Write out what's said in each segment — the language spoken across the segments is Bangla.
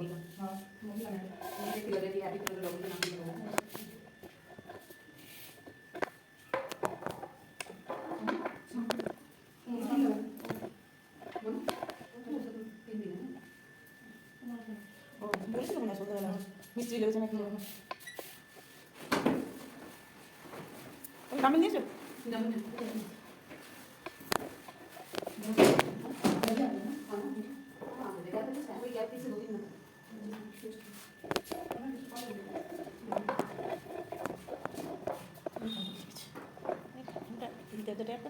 डॉगी का हाँ वो भी बनाया ये किलो देती है किलो डॉगी का नाम भी लगाया ও বলেছিল মনে হয় সন্ধ্যাবেলা মিস্ত্রি লেগেছে নাকি নামে নিয়েছো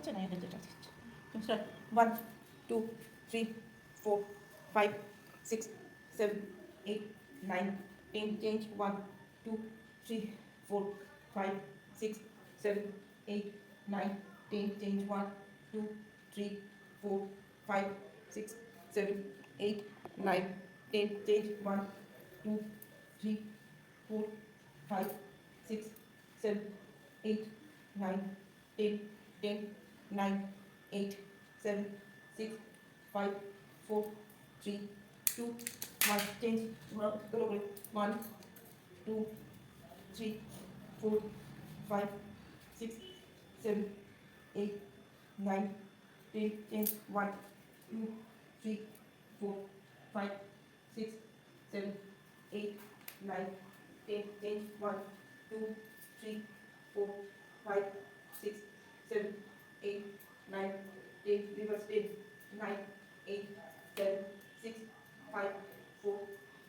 touch and I hold the touch. Start. 1, 2, 3, 4, 5, 6, 7, 8, 9, 10, change. 1, 2, 3, 4, 5, 6, 7, 8, 9, 10, change. 1, 2, 3, 4, 5, 6, 7, 8, 9, 10, change. 1, 2, 3, 4, 5, 6, 7, 8, 9, 10, 10, nine eight seven six five four three two one change করে one two three four five six seven eight nine ten change one two three four five six seven eight nine ten change one two three four five six seven, 8, 9, 8, reverse 10, 9, 8, 7, 6, 5, 4,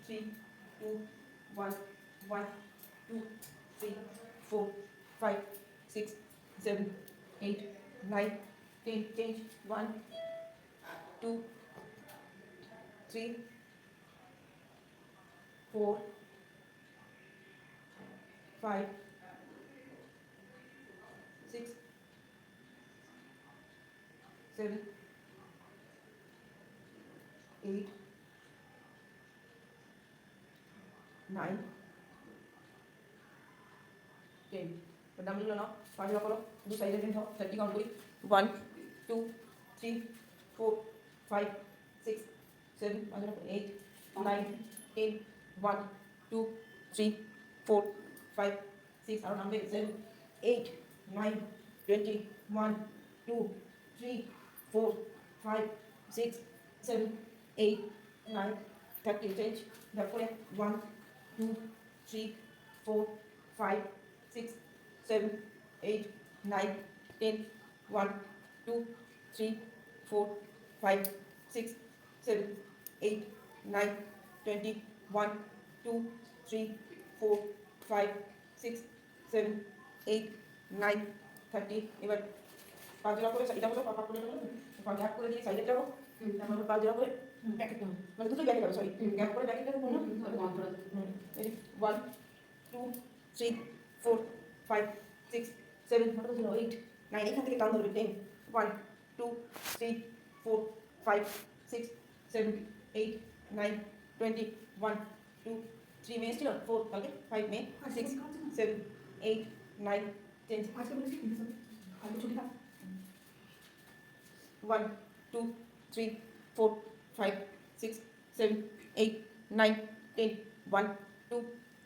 3, 2, 1, 1, 2, 3, 4, 5, 6, 7, 8, 9, 10, change 1, 2, 3, 4, 5, seven, eight, nine, ten. But number one, party of follow, do size again, 30 count going. One, two, three, four, five, six, seven, eight, nine, ten, one, two, three, four, five, six, our number seven, eight, nine, twenty, one, two, three, four, five, six, seven, eight, nine, thirty. Change. তারপরে one, two, three, four, five, six, seven, eight, nine, ten, one, two, three, four, five, six, seven, eight, nine, twenty, one, two, three, four, five, six, seven, eight, nine, thirty. এবার পাঁচ জোড়া করে এটা হলো পাপা করে দেবো পাঁচ গ্যাপ করে দিয়ে সাইডে যাবো তারপর পাঁচ জোড়া করে ব্যাকেট দেবো মানে দুটোই ব্যাকেট হবে সরি গ্যাপ করে ব্যাকেট দেবো না one two three four five six seven কত ছিল এইট নাইন এখান থেকে কাউন্ট ধরবে ten one two three four five six seven eight nine twenty one two three মে ছিল ফোর কালকে ফাইভ মে six seven eight nine ten আজকে বলেছি কিন্তু স্যার কালকে ছুটি one two three four five six seven eight nine ten one two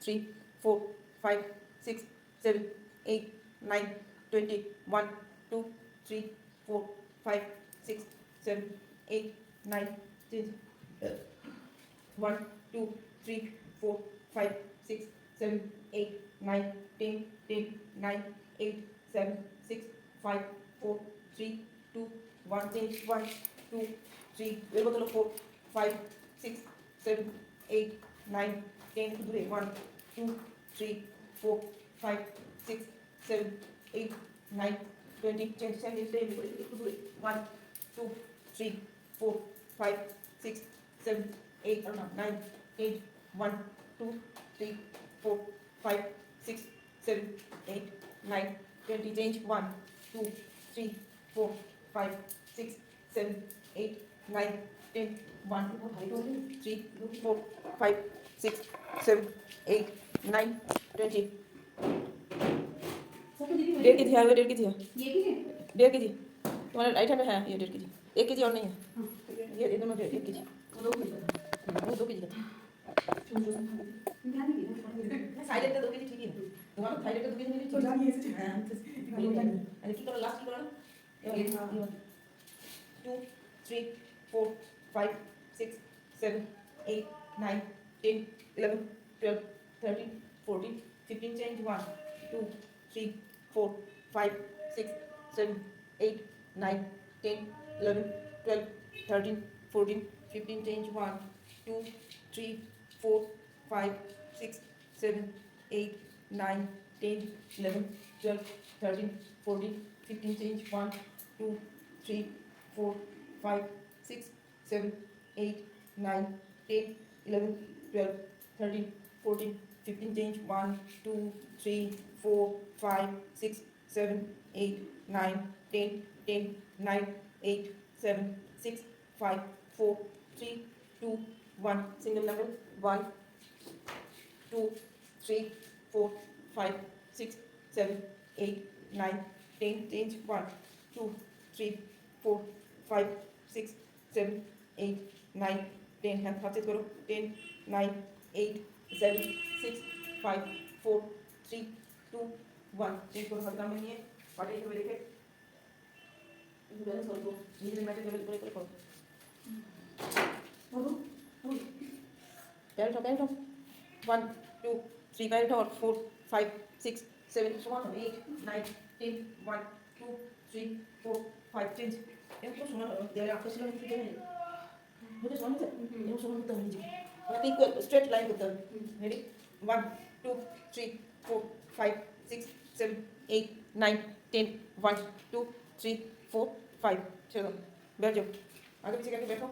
three four five six seven eight nine twenty one two three four five six seven eight nine ten one two three four five six seven eight nine ten ten nine eight seven six five four three two 1, 2, 3, 4, 5, 6, 7, 8, 9, 10, 1, 2, 3, 4, 5, 6, 7, 8, 9, 20, 10, 10, 10, 10, 10, 1, 2, 3, 4, 5, 6, 7, 8, 9, 10, 1, 2, 3, 4, 5, 6, 7, 8, 9, 20, change 1, 2, 3, 4, 5, six, seven, eight, nine, ten, one, two, three, four, five, six, seven, eight, nine, twenty. डेढ़ के थी हाँ डेढ़ के थी डेढ़ के थी तुम्हारे राइट हैंड में है ये डेढ़ के जी। एक के जी और नहीं है। ये ये दोनों एक के जी। वो दो के जी साइड लेते दो के जी ठीक है। तुम्हारा साइड लेते दो के जी नहीं ठीक है। तो हाँ, तो अरे की करो लास्ट की करो ना। हाँ। two, three, four, five, six, seven, eight, nine, ten, eleven, twelve, thirteen, fourteen, fifteen. Change one, two, three, four, five, six, seven, eight, nine, ten, eleven, twelve, thirteen, fourteen, fifteen. Change one, two, three, four, five, six, seven, eight, nine, ten, eleven, twelve, thirteen, fourteen, fifteen. Change one, two, three four five six seven eight nine ten eleven twelve thirteen fourteen fifteen change one two three four five six seven eight nine ten ten nine eight seven six five four three two one single number one two three four five six seven eight nine ten change one two three four five six seven eight nine ten হ্যাঁ হাতে করো ten nine eight seven six five four three two one change করো হাতে নামে নিয়ে পাটে হিসেবে রেখে ব্যালেন্স করবো নিজেদের ম্যাচে লেভেল করে করে করো বলো parent parent one two three parent আর ফোর ফাইভ সিক্স সেভেন সমান হবে eight nine ten one two three four five change এরকম তো সমান দেয়ালে আঁকা ছিল আমি ফিটে নেই বুঝে সমান হচ্ছে এরকম সমান করতে হবে নিজে ওটাকে ইকুয়াল স্ট্রেট লাইন করতে হবে ready one two three four five six seven eight nine ten one two three four five চলো बैठ जाओ आगे पीछे करके बैठो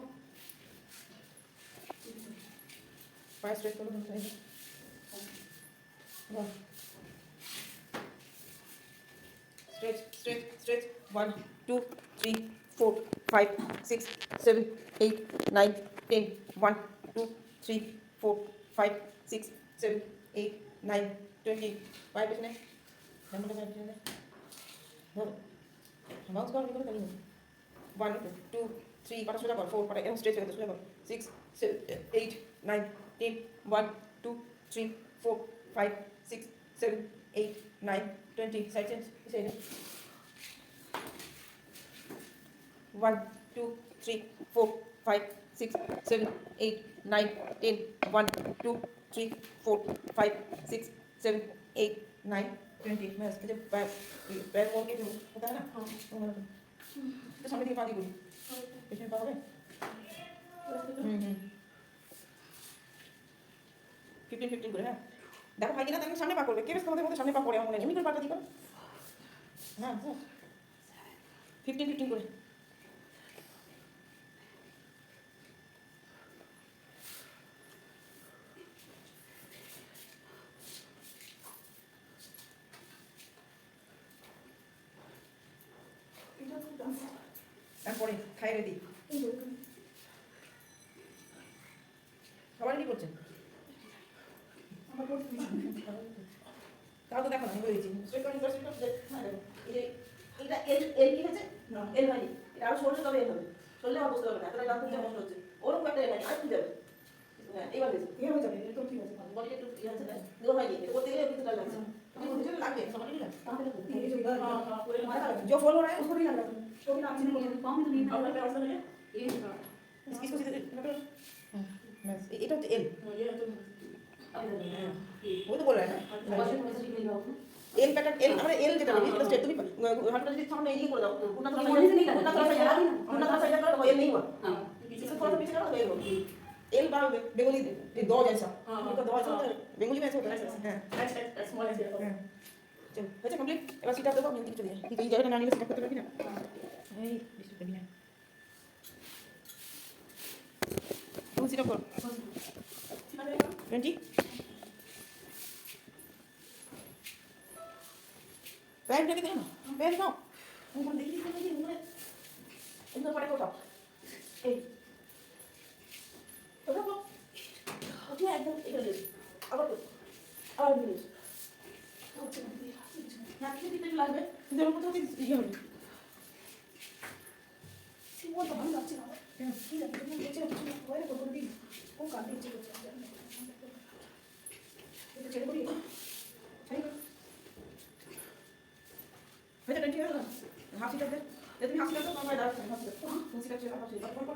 पाया स्ट्रेट करो दोनों side one stretch stretch stretch one two three four, five, six, seven, eight, nine, ten, one, two, three, four, five, six, seven, eight, nine, twenty. Why doesn't it? Number doesn't it? No. Amounts gone. Number doesn't it? One, two, three. What is it? Four. What is it? Stretch. What is it? Six, seven, eight, nine, ten, one, two, three, four, five, six, seven, eight, nine, twenty. Side change. Side change. one two three four five six seven eight nine ten one two three four five six seven eight nine twenty मैं इसके जब पैर पैर मोड़ के जो होता है ना तो सामने दिखे पानी गुड़ी পেছনে পা হবে হুম হুম ফিফটিন ফিফটিন করে হ্যাঁ দেখো ভাই কিনা তুমি সামনে পা করবে কে বেশ তোমাদের মধ্যে সামনে পা পড়ে আমার মনে হয় এমনি করে পাটা দিই করো হ্যাঁ হ্যাঁ ফিফটিন ফিফটিন করে তো দেখো আমি বলেছি হ্যাঁ, এটা এর কি হয়েছে? এর ভাই এটা আরও সরলে তবে এর হবে। চললে আর বুঝতে পারবে না তাহলে ডাক্তার যেমন হচ্ছে। ওরকম একটা এর আর কি যাবে এবার গেছে এভাবে যাবে এরকম আছে মানে বডি একটু ইয়ে লাগছে। লাগবে সবারই লাগবে। এটা তো এল। ওই তো বলে না এল প্যাটার্ন এল আমরা এল যেটা বলি সেটা তুমি এল বা বেঙ্গলি দো जैसा उनका बेंगली में কমপ্লিট এবার সিটা দেবো আমি চলে যাই এই জায়গাটা না নিলে সিটা করতে পারবি না। এই ডিস্টার্ব করবি না। ব্যাগ ডেকে দেখে ব্যাগ দাও দেখি পরে কোথাও এই একদম আবার আবার না খেতে দিতে লাগবে দেওয়ার মতো ইয়ে হবে সে বলতো ভালো লাগছে না কি লাগবে তুমি বেঁচে রাখছো না করে তো বলবি ও কাঁদে চেয়ে হাসিটা দে। তুমি হাসিটা তো তোমার দাঁড়াচ্ছে হাসিটা হাসিটা চেয়ে হাসিটা করো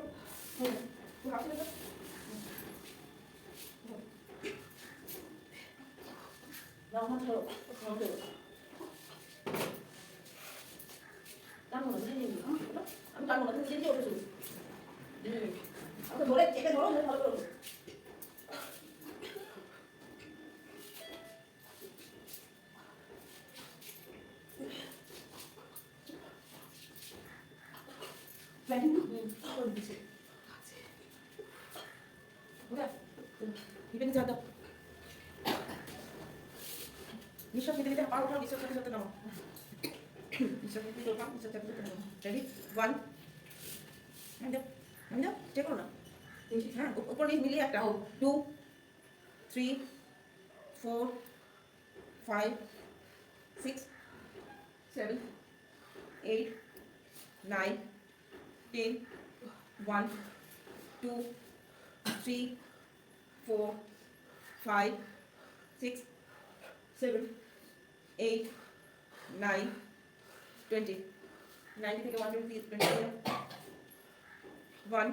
তুমি হাসিটা দে না ধরো যা দাও। নিঃশ্বাস নিতে নিতে পা উঠাও নিঃশ্বাস নিতে নিতে নামো। নিঃশ্বাস নিতে নিতে উঠাও নিঃশ্বাস নিতে নিতে রেডি ওয়ান নাম দাও চেক করো না। হ্যাঁ উপর নিচ মিলিয়ে একটা। Two three four five six seven eight nine ten one two three four five six seven eight nine twenty ninety থেকে one twenty twenty one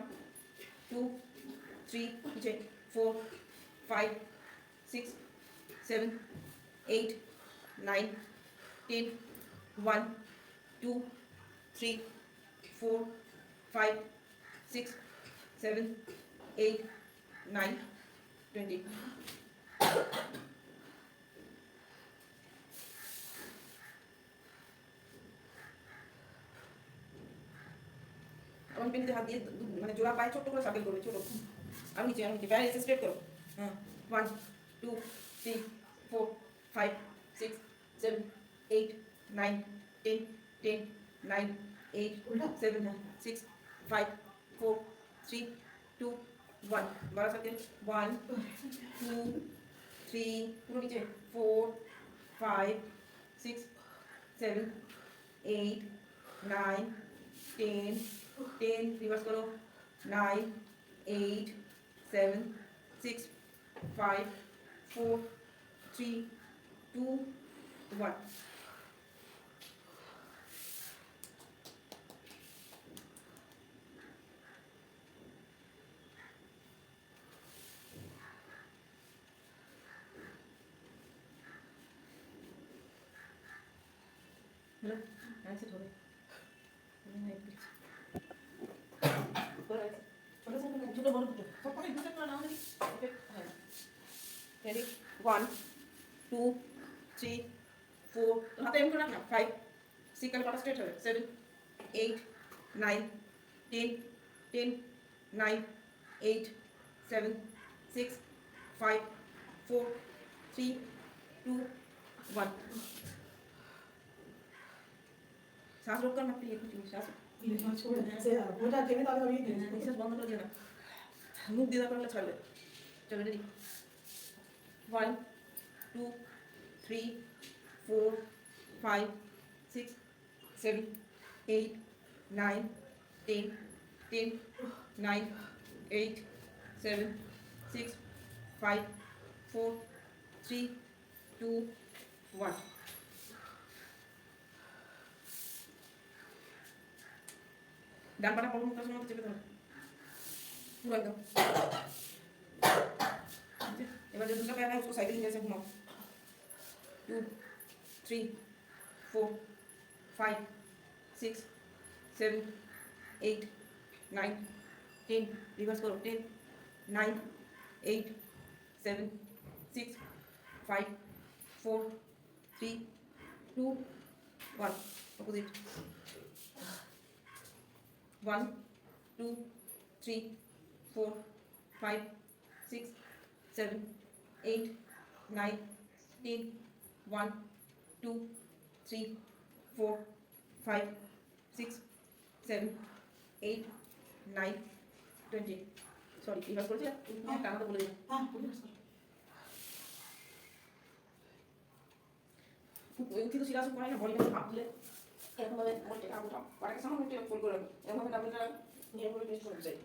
two three নিচে four five six seven eight nine ten one two three four, five, six, seven, eight, nine, twenty. আমার পেনিতে হাত দিয়ে মানে জোড়া পায়ে ছোট্ট করে সার্কেল করবে ছোট। আমি নিচে আমি নিচে। প্যারে এসে স্ট্রেট করো হ্যাঁ। One two three four five six seven eight nine ten ten nine eight seven six five four three two one बारह साल वन टू थ्री पूरा नीचे four five six seven eight nine ten ten reverse करो nine eight seven six five four three two one দেখি ওকে হ্যাঁ ready one two three four হাতে এম করে রাখ না ফাইভ সিকাল কটা স্ট্রেট হবে seven eight nine ten ten nine eight seven six five four three two one सांस रोक कर मत पी कुछ नहीं सांस छोड़ तो हो। जाते हैं ताले अभी नहीं सांस बंद कर देना। मुख दीदा ले। चलो ready. One two three four five six seven eight nine ten ten nine eight seven six five four three two one ডালপাটা কোনো মুখটার সময় চেপে ধরো পুরো একদম। এবার যে দুটো প্যান হয় সাইকেল নিয়ে এসে ঘুমাও। Two three four five six seven eight nine ten reverse করো। Ten nine eight seven six five four three two one opposite one, two, three, four, five, six, seven, eight, nine, ten, one, two, three, four, five, six, seven, eight, nine, twenty. Sorry, এবার করেছি টানাটা বলে দিলাম হ্যাঁ উঠিত শিরাসন করে না বডিটা ভাব দিলে এরকমভাবে বলতে আগুন পাটাকে সামনে একটু ফুল করে এরকমভাবে নিয়ে করে পেস্ট করে যাই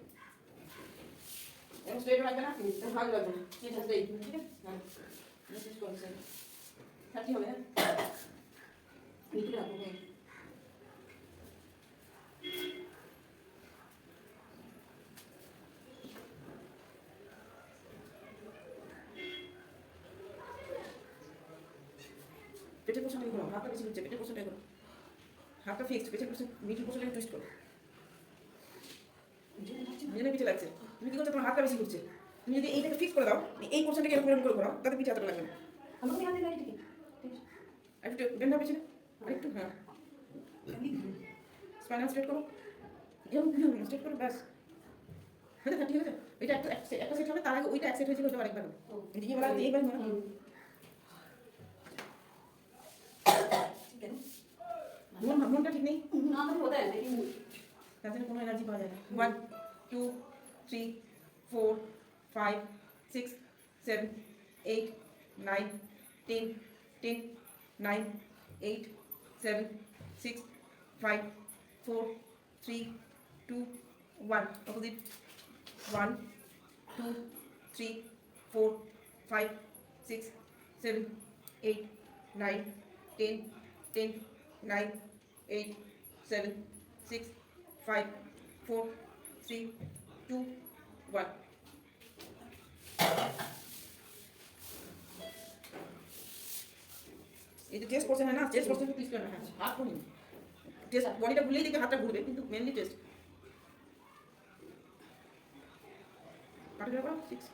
এরকম স্ট্রেট ঠিক আছে করে বেশি হচ্ছে করো হাতটা ফিক্সড পেটের পোষণ মিডিল পোষণটা টুইস্ট করো জেনে পিঠে লাগছে তুমি কি করছ তোমার হাতটা বেশি ঘুরছে তুমি যদি এইটাকে ফিক্স করে দাও এই পোর্শনটাকে এরকম এরকম করে ঘোরাও তাতে পিঠে হাতটা লাগবে না একটু বেন্ড হবে ছিল আর হ্যাঁ স্পাইনাল স্ট্রেট করো এরকম স্ট্রেট করো ব্যাস হ্যাঁ হ্যাঁ ঠিক আছে ওইটা একটা একটা সেট হবে তার আগে ওইটা এক সেট হয়েছিল ওটা আরেকবার হবে বলা এইবার না মন মনটা ঠিক নেই না আমাদের কোথায় আছে তার জন্য কোনো এনার্জি পাওয়া যায় না one two three four five six seven eight nine ten ten nine eight seven six five four three two one opposite one two three four five six seven eight nine ten ten nine Eight seven six five, four, three, two, one. এই যে টেস্ট করছে না টেস্ট করছে প্লিজ করো না হ্যাঁ হাত করুন টেস্ট বডিটা ঘুরলেই দেখবে হাতটা ঘুরবে কিন্তু মেনলি টেস্ট কাটে যাবো সিক্স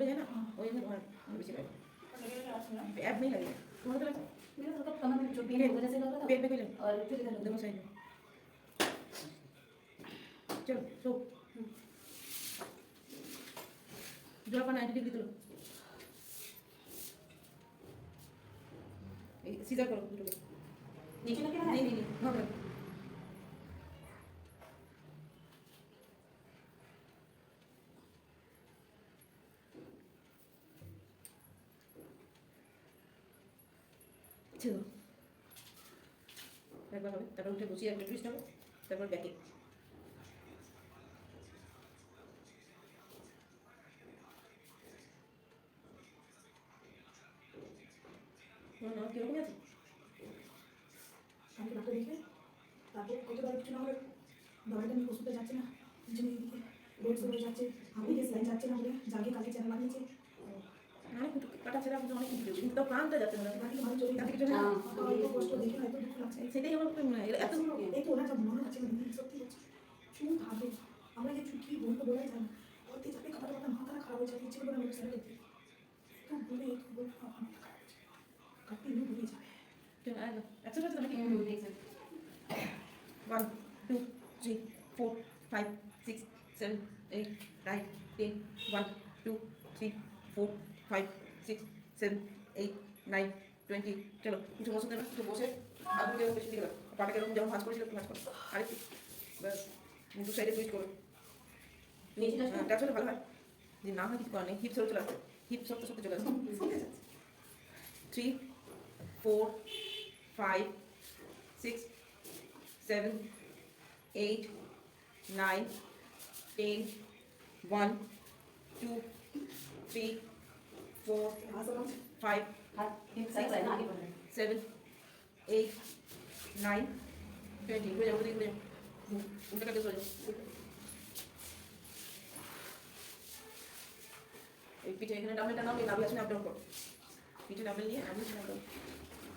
ঝুলে যায় না ওই জন্য তোমার বেশি লাগে অ্যাপ নেই লাগে তোমার তো লাগে পেট পেলে আর দেবো সাইড চলো চোখ জল পান নাইনটি ডিগ্রি দিল সিজার করো দুটো নেই নেই নেই হবে বসিয়ে একটা টুইস্ট হবে তারপর ব্যাকে হুম হুম কীরকম আছে? আমি ডাক্তার দেখে তারপর কতবার কিছু না হলে দবাইটা নিয়ে ওষুধটা যাচ্ছে না পিছনে রোড করে যাচ্ছে আমি যে স্লাইড যাচ্ছে না বলে যাকে কালকে চ্যানেল বানিয়েছে অনেক কিছু কাটা ছেড়া কিন্তু অনেক কিন্তু প্রাণটা যাচ্ছে না। বাকি ভালো চলে তাতে যাচ্ছে আমার এত কষ্ট দেখে না দুঃখ লাগছে। সেটাই আমার বলা যাবে মনে হচ্ছে সত্যি হচ্ছে। শুধু ভাবে আমরা কিছু কী বলব বলাই যাবে বলতে যাবে খাবার কথা মাথাটা খারাপ হয়ে যাবে ইচ্ছে করবে না বলে সেটা তো বলে তো বলে আমার মাথা বলে যাবে। One two three four five six seven eight nine ten one two three four five six seven eight nine twenty চলো কিছু বসে কিছু বসে। হাতগুলো এরকম বেশি দিকে রাখো। পাটাকে এরকম যেমন ভাঁজ করেছিল একটু ভাঁজ করো আরেকটু ব্যাস দু সাইডে টুইস্ট করো নিচে touch করো? টাচ হলে ভালো হয় যদি না হয় কিছু করার নেই হিপ সরে চলে আসবে হিপ সরতে সরতে চলে আসবে three four five six seven, eight, nine, ten, one, two, three, four, আসলে five, हाथ eight, nine, twenty. ঘুরে যাও, ঘুরে ঘুরে যাও। হুম, উল্টো কাটে চলে যাও। এই পিঠে এখানে ডাবলটা নাও নাবি আসলে আপ ডাউন করো পিঠে ডাবল নিয়ে নাবি আসলে up down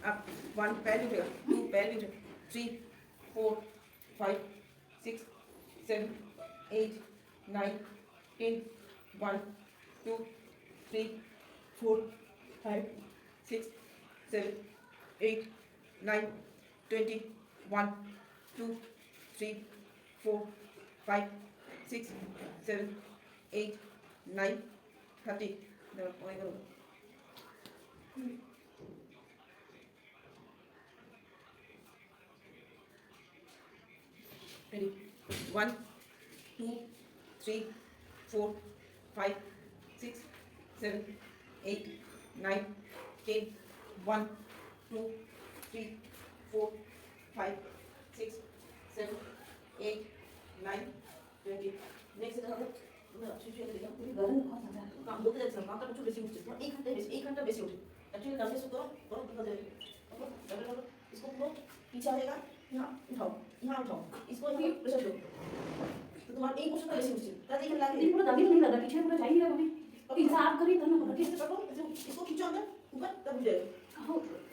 up one pair भी उठेगा टू पैर भी उठेगा three four five six seven eight nine ten one two three four five six seven eight nine, twenty, one, two, three, four, five, six, seven, eight, nine, thirty. Ready. One, two, three, four, five, six, seven, eight, nine, ten, one, two. Three four five six seven eight nine twenty next काम বলতে যাচ্ছিলাম মাথাটা একটু বেশি উঠছে তোমার এই ঘন্টায় বেশি এই ঘন্টা বেশি উঠে অ্যাকচুয়ালি ডাবল এসে করো করো দেখা যাবে डबल करो इसको पूरा पीछे आएगा यहाँ उठाओ यहाँ उठाओ इसको यहाँ प्रेशर दो तो तुम्हारा एक पोर्शन का बेसिक उठे ताकि ये लागे पूरा दबी नहीं लगा पीछे पूरा चाहिए लगा अभी हिसाब करिए तब ना इसको खींचो अंदर ऊपर तब जाएगा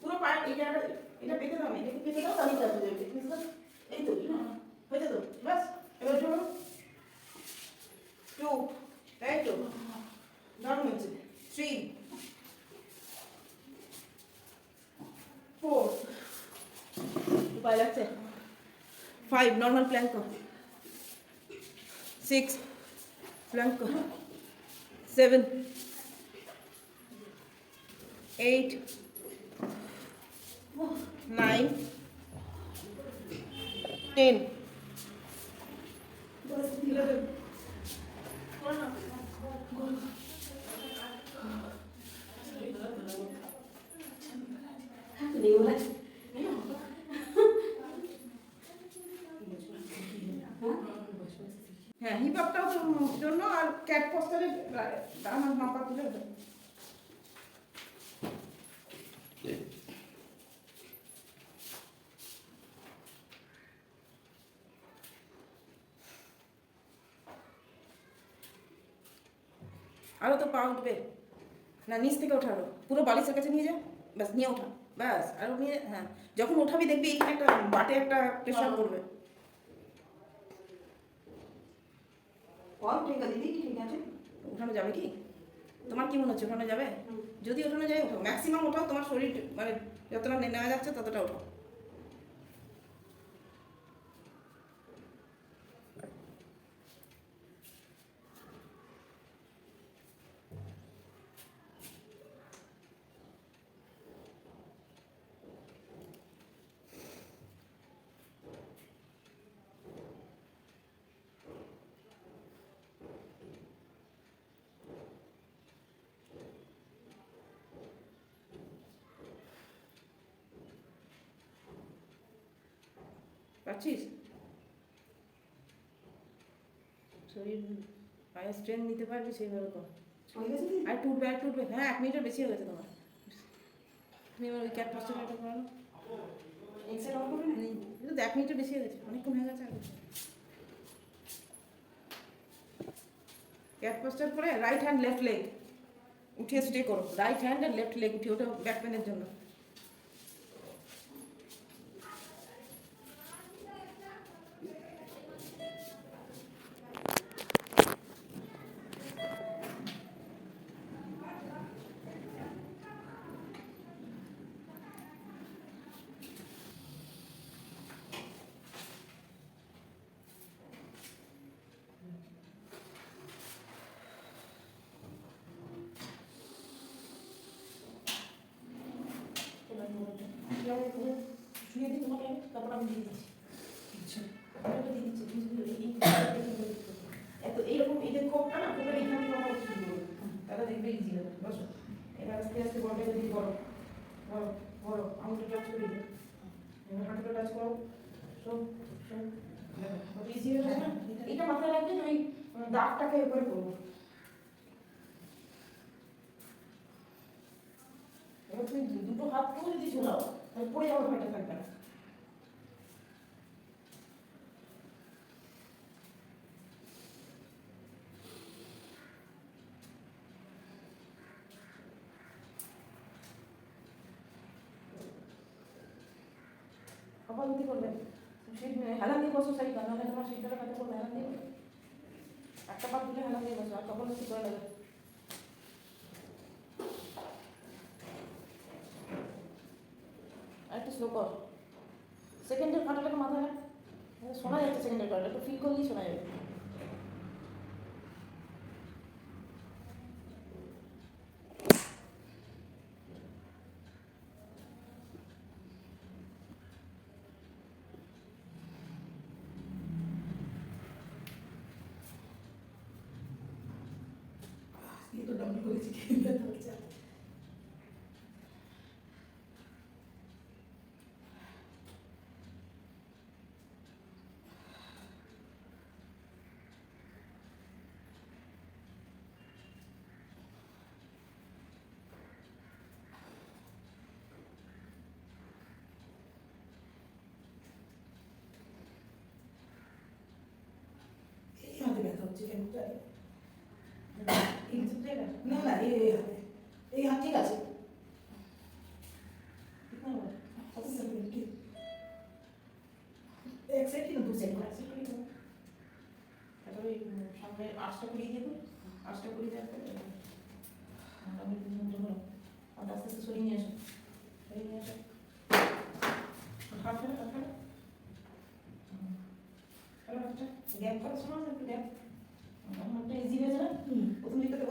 পুরো পায়ে এটা এটা পেতে দাও না এটা পেতে দাও তাহলে চাপ হয়ে যাবে বুঝতে পারছো? এই তো হয়েছে তো বাস এবার চলো টু এই তো দারুণ হচ্ছে থ্রি ফোর উপায় লাগছে ফাইভ নর্মাল প্ল্যাঙ্ক কর সিক্স প্ল্যাঙ্ক কর nine ten হ্যাঁ হিপ আপটাও জন্য আর ক্যাট পোস্টারে আমার নাম্বার দিলে আরও তো পা উঠবে। না নিচ থেকে ওঠারো পুরো বালিশের কাছে নিয়ে যা। ব্যাস নিয়ে ওঠা। ব্যাস আর নিয়ে হ্যাঁ। যখন ওঠাবি দেখবি এখানে একটা বাটে একটা প্রেশার করবে ওঠানো যাবে কি? তোমার কি মনে হচ্ছে ওঠানো যাবে? যদি ওঠানো যায় ওঠো ম্যাক্সিমাম ওঠাও তোমার শরীর মানে যতটা নেওয়া যাচ্ছে ততটা ওঠাও। পারছিস শরীর পায়ে স্ট্রেন নিতে পারবি সেইভাবে কর। আর টুটবে আর টুটবে। হ্যাঁ এক মিনিটের বেশি হয়ে গেছে তোমার। তুমি এবার ওই ক্যাট পাঁচটা ক্যাটটা করানো এক মিনিটের বেশি হয়েছে অনেকক্ষণ হয়ে গেছে আর। ক্যাট পাস্টার পরে রাইট হ্যান্ড লেফট লেগ উঠিয়ে স্টে করো। রাইট হ্যান্ড আর লেফট লেগ উঠিয়ে ওটা ব্যাক পেনের জন্য। এটা মাথায় রাখবে যে ওই দাগটাকে করে করব। এবার তুমি দুটো হাত যদি ঝোলাও তাহলে পড়ে যাওয়ার ভয়টা থাকবে না কপালতি করবে সেই হেলান দিয়ে বসো সাইড নাহলে তোমার সেইটার কাছে করবে হেলান দিয়ে একটা পা তুলে হেলান দিয়ে বসো আর কখন একটু করে নেবে আর একটু স্লো কর সেকেন্ডের কাঁটাটাকে মাথায় শোনা যাচ্ছে সেকেন্ডের কাঁটাটা একটু ফিল করলেই শোনা যাবে 움직이는 남자. to get it done. না না এই এই হাতে এই হাত ঠিক আছে। এক সাইড দু সাইড করা তারপরে সামনে আটটা কুড়িয়ে দেবো। আটটা কুড়িয়ে দেওয়ার পরে আস্তে সরিয়ে নিয়ে আসো। নিয়ে আসো। হাত ফেলে হাত ফেলে গ্যাপ করার সময় একটু গ্যাপ ইজি হয়েছে না হুম।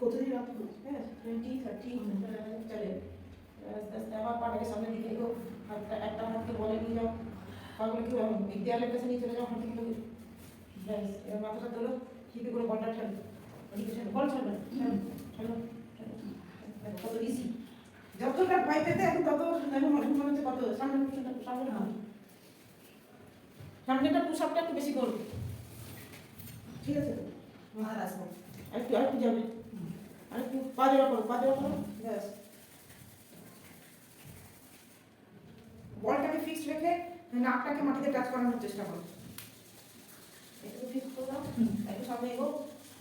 কতদিন রাখব? হ্যাঁ টোয়েন্টি থার্টি চলে। আস্তে আস্তে আবার পাটাকে সামনে দিকে এগো হাতটা, একটা হাতকে বলে নিয়ে যাও। পাগুলো কি এই দেয়ালের কাছে নিয়ে চলে যাও হাতকে কিন্তু ব্যাস, এবার মাথাটা তোলো। হিপে করে বলটা ঠালো। ওদিকে ঠালো। বল ছাড়বে না ঠালো ঠালো ঠালো। দেখো কত ইজি যতটা ভয় পেতে এখন তত দেখো মনে মনে হচ্ছে কত? সামনে সামনে না সামনেটা পুশ আপটা একটু বেশি করবে ঠিক আছে? মাথায় আসব আরেকটু আরেকটু যাবে আরেকটু পা জোড়া করো পা জোড়া করো ব্যাস বলটাকে ফিক্স রেখে নাকটাকে মাটিতে টাচ করানোর চেষ্টা করো। একটু ফিক্স করে একটু সামনে এগো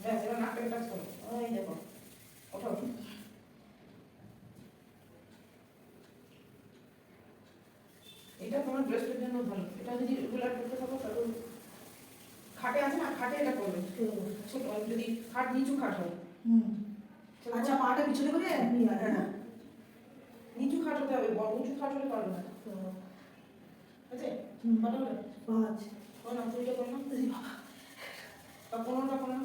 ব্যাস এবার নাকটাকে টাচ করো। ওই দেখো ওঠো। এটা তোমার ব্রেস্টের জন্য ভালো। এটা যদি রেগুলার করতে থাকো তাহলে খাটে আছে না? খাটে এটা করবে। ছোট যদি খাট নিচু খাট হয়। হুম। আচ্ছা পাটা পিছনে করে? আপনি হ্যাঁ। নিচু খাটাতে হবে বড় উঁচু খাট হলে পারবে না। আচ্ছা আছে পাঁচ। ও না তুই করো না। এই বাবা। কোনো পনেরোটা করো